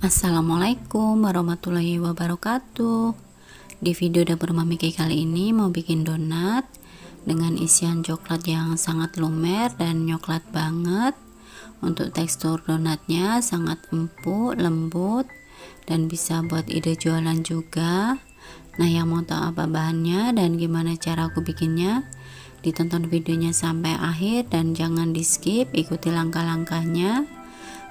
Assalamualaikum warahmatullahi wabarakatuh. Di video dapur mami Kay kali ini mau bikin donat Dengan isian coklat yang sangat lumer dan nyoklat banget. Untuk tekstur donatnya sangat empuk, lembut Dan bisa buat ide jualan juga. Nah yang mau tahu apa bahannya dan gimana cara aku bikinnya Ditonton videonya sampai akhir dan jangan di skip ikuti langkah-langkahnya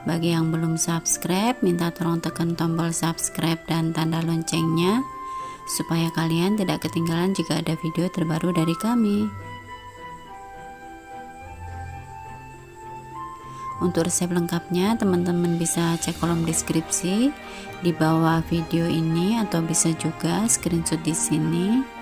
bagi yang belum subscribe, minta tolong tekan tombol subscribe dan tanda loncengnya supaya kalian tidak ketinggalan jika ada video terbaru dari kami. Untuk resep lengkapnya, teman-teman bisa cek kolom deskripsi di bawah video ini atau bisa juga screenshot di sini.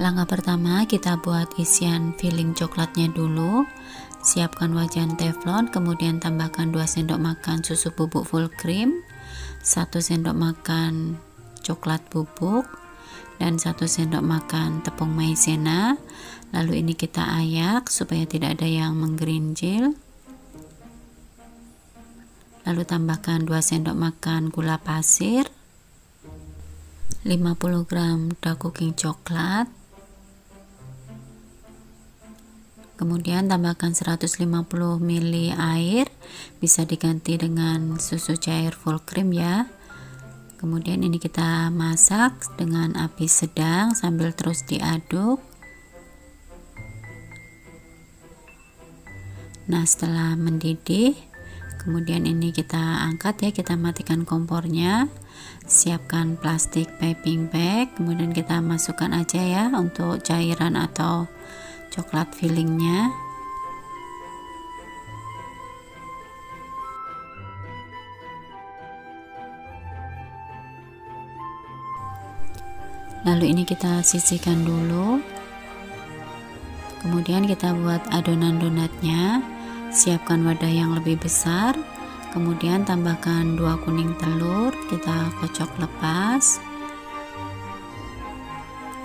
Langkah pertama kita buat isian filling coklatnya dulu. Siapkan wajan teflon, kemudian tambahkan 2 sendok makan susu bubuk full cream, 1 sendok makan coklat bubuk, dan 1 sendok makan tepung maizena. Lalu ini kita ayak supaya tidak ada yang menggerinjil. Lalu tambahkan 2 sendok makan gula pasir, 50 gram dark cooking coklat, kemudian tambahkan 150 ml air bisa diganti dengan susu cair full cream ya. Kemudian ini kita masak dengan api sedang sambil terus diaduk. Nah setelah mendidih kemudian ini kita angkat ya kita matikan kompornya. Siapkan plastik piping bag kemudian kita masukkan aja ya untuk cairan atau coklat fillingnya lalu ini kita sisihkan dulu. Kemudian kita buat adonan donatnya. Siapkan wadah yang lebih besar. Kemudian tambahkan dua kuning telur. Kita kocok lepas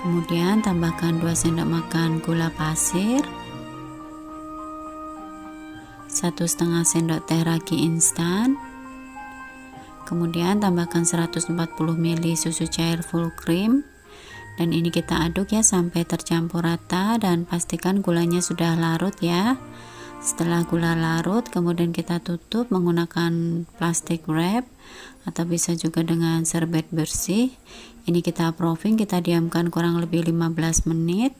kemudian tambahkan 2 sendok makan gula pasir. Satu setengah sendok teh ragi instan. Kemudian tambahkan 140 ml susu cair full cream. Dan ini kita aduk ya sampai tercampur rata dan pastikan gulanya sudah larut ya. Setelah gula larut kemudian kita tutup menggunakan plastik wrap atau bisa juga dengan serbet bersih ini kita proofing kita diamkan kurang lebih 15 menit.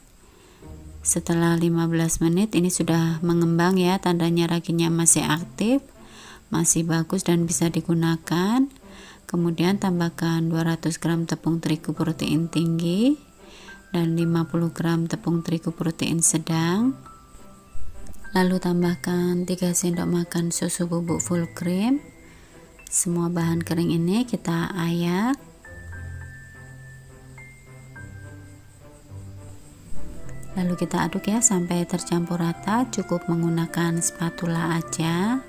Setelah 15 menit ini sudah mengembang ya tandanya raginya masih aktif masih bagus dan bisa digunakan. Kemudian tambahkan 200 gram tepung terigu protein tinggi dan 50 gram tepung terigu protein sedang. Lalu tambahkan 3 sendok makan susu bubuk full cream. Semua bahan kering ini kita ayak lalu kita aduk ya sampai tercampur rata. Cukup menggunakan spatula aja.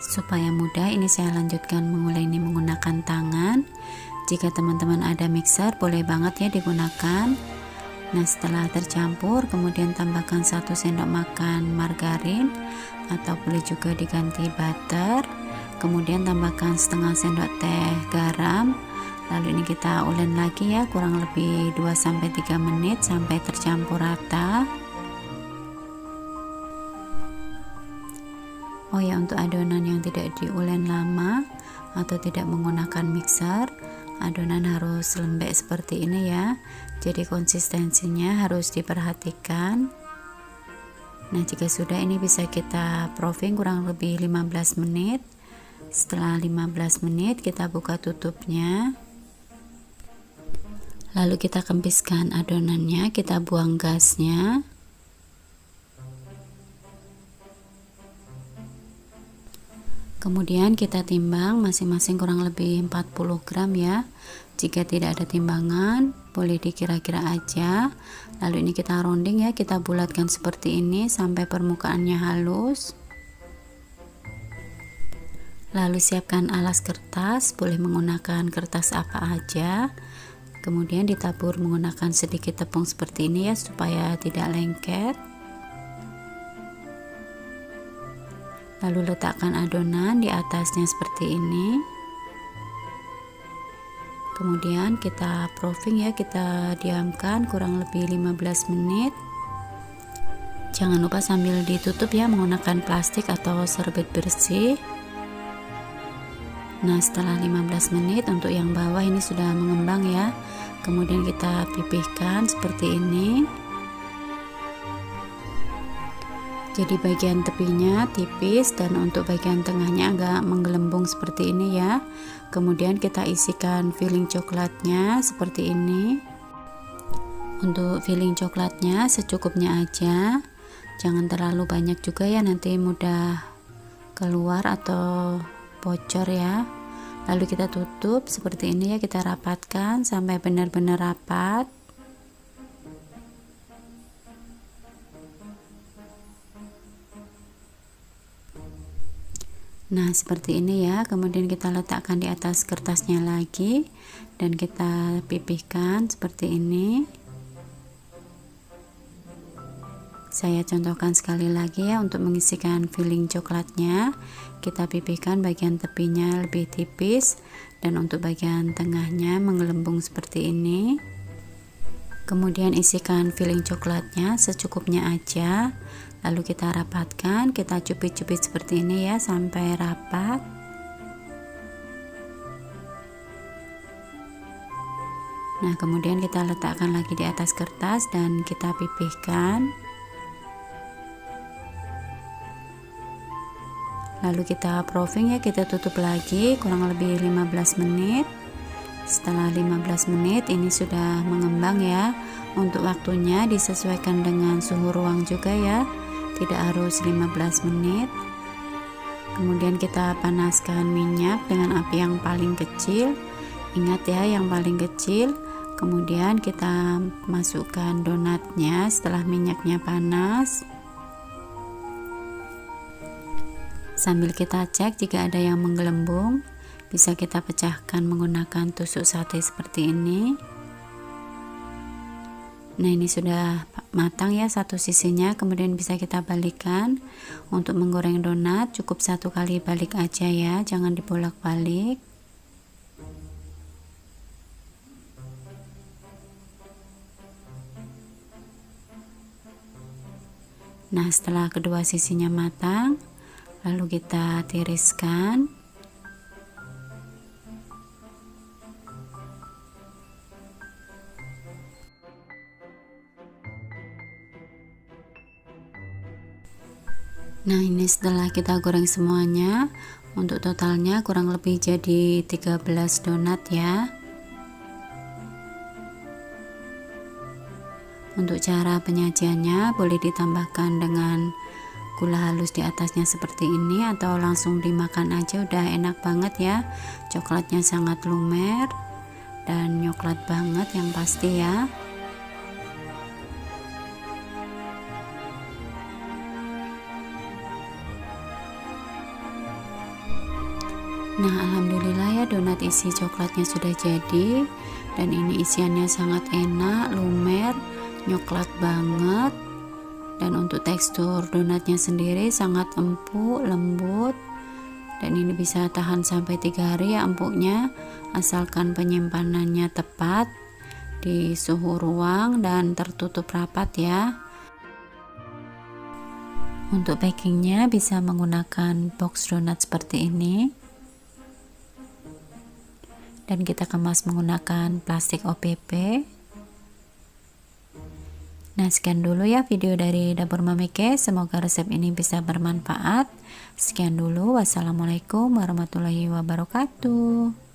Supaya mudah ini saya lanjutkan mengulai ini menggunakan tangan. Jika teman-teman ada mixer boleh banget ya digunakan. Nah setelah tercampur kemudian tambahkan satu sendok makan margarin. Atau boleh juga diganti butter kemudian tambahkan setengah sendok teh garam. Lalu ini kita ulen lagi ya kurang lebih 2-3 menit sampai tercampur rata. Oh ya untuk adonan yang tidak diulen lama atau tidak menggunakan mixer adonan harus lembek seperti ini ya. Jadi konsistensinya harus diperhatikan. Nah jika sudah ini bisa kita proofing kurang lebih 15 menit setelah 15 menit kita buka tutupnya. Lalu kita kempiskan adonannya kita buang gasnya. Kemudian kita timbang masing-masing kurang lebih 40 gram ya. Jika tidak ada timbangan boleh dikira-kira aja. Lalu ini kita rounding ya kita bulatkan seperti ini sampai permukaannya halus lalu siapkan alas kertas boleh menggunakan kertas apa aja. Kemudian ditabur menggunakan sedikit tepung seperti ini ya supaya tidak lengket. Lalu letakkan adonan di atasnya seperti ini. Kemudian kita proofing ya kita diamkan kurang lebih 15 menit. Jangan lupa sambil ditutup ya menggunakan plastik atau serbet bersih nah setelah 15 menit untuk yang bawah ini sudah mengembang ya. Kemudian kita pipihkan seperti ini. Jadi bagian tepinya tipis dan untuk bagian tengahnya agak menggelembung seperti ini ya. Kemudian kita isikan filling coklatnya seperti ini. Untuk filling coklatnya secukupnya aja. Jangan terlalu banyak juga ya nanti mudah keluar atau bocor ya lalu kita tutup seperti ini ya kita rapatkan sampai benar-benar rapat Nah, seperti ini ya. Kemudian kita letakkan di atas kertasnya lagi dan kita pipihkan seperti ini. Saya contohkan sekali lagi ya untuk mengisikan filling coklatnya. Kita pipihkan bagian tepinya lebih tipis dan untuk bagian tengahnya menggelembung seperti ini. Kemudian isikan filling coklatnya secukupnya aja lalu kita rapatkan kita cubit-cubit seperti ini ya sampai rapat nah kemudian kita letakkan lagi di atas kertas dan kita pipihkan lalu kita proofing ya kita tutup lagi kurang lebih 15 menit. Setelah 15 menit ini sudah mengembang ya. Untuk waktunya disesuaikan dengan suhu ruang juga ya. Tidak harus 15 menit. Kemudian kita panaskan minyak dengan api yang paling kecil. Ingat ya yang paling kecil. Kemudian kita masukkan donatnya setelah minyaknya panas sambil kita cek jika ada yang menggelembung bisa kita pecahkan menggunakan tusuk sate seperti ini. Nah ini sudah matang ya satu sisinya. Kemudian bisa kita balikkan untuk menggoreng donat cukup satu kali balik aja ya. Jangan dibolak balik Nah setelah kedua sisinya matang lalu kita tiriskan. Nah ini setelah kita goreng semuanya Untuk totalnya kurang lebih jadi 13 donat ya. Untuk cara penyajiannya boleh ditambahkan dengan gula halus di atasnya seperti ini Atau langsung dimakan aja udah enak banget ya. Coklatnya sangat lumer Dan nyoklat banget yang pasti ya. Nah alhamdulillah ya donat isi coklatnya sudah jadi dan ini isiannya sangat enak, lumer, nyoklat banget dan untuk tekstur donatnya sendiri sangat empuk, lembut. Dan ini bisa tahan sampai tiga hari ya empuknya asalkan penyimpanannya tepat di suhu ruang dan tertutup rapat ya. Untuk packingnya bisa menggunakan box donat seperti ini. Dan kita kemas menggunakan plastik OPP Nah sekian dulu ya video dari dapur Mamike semoga resep ini bisa bermanfaat. Sekian dulu. Wassalamualaikum warahmatullahi wabarakatuh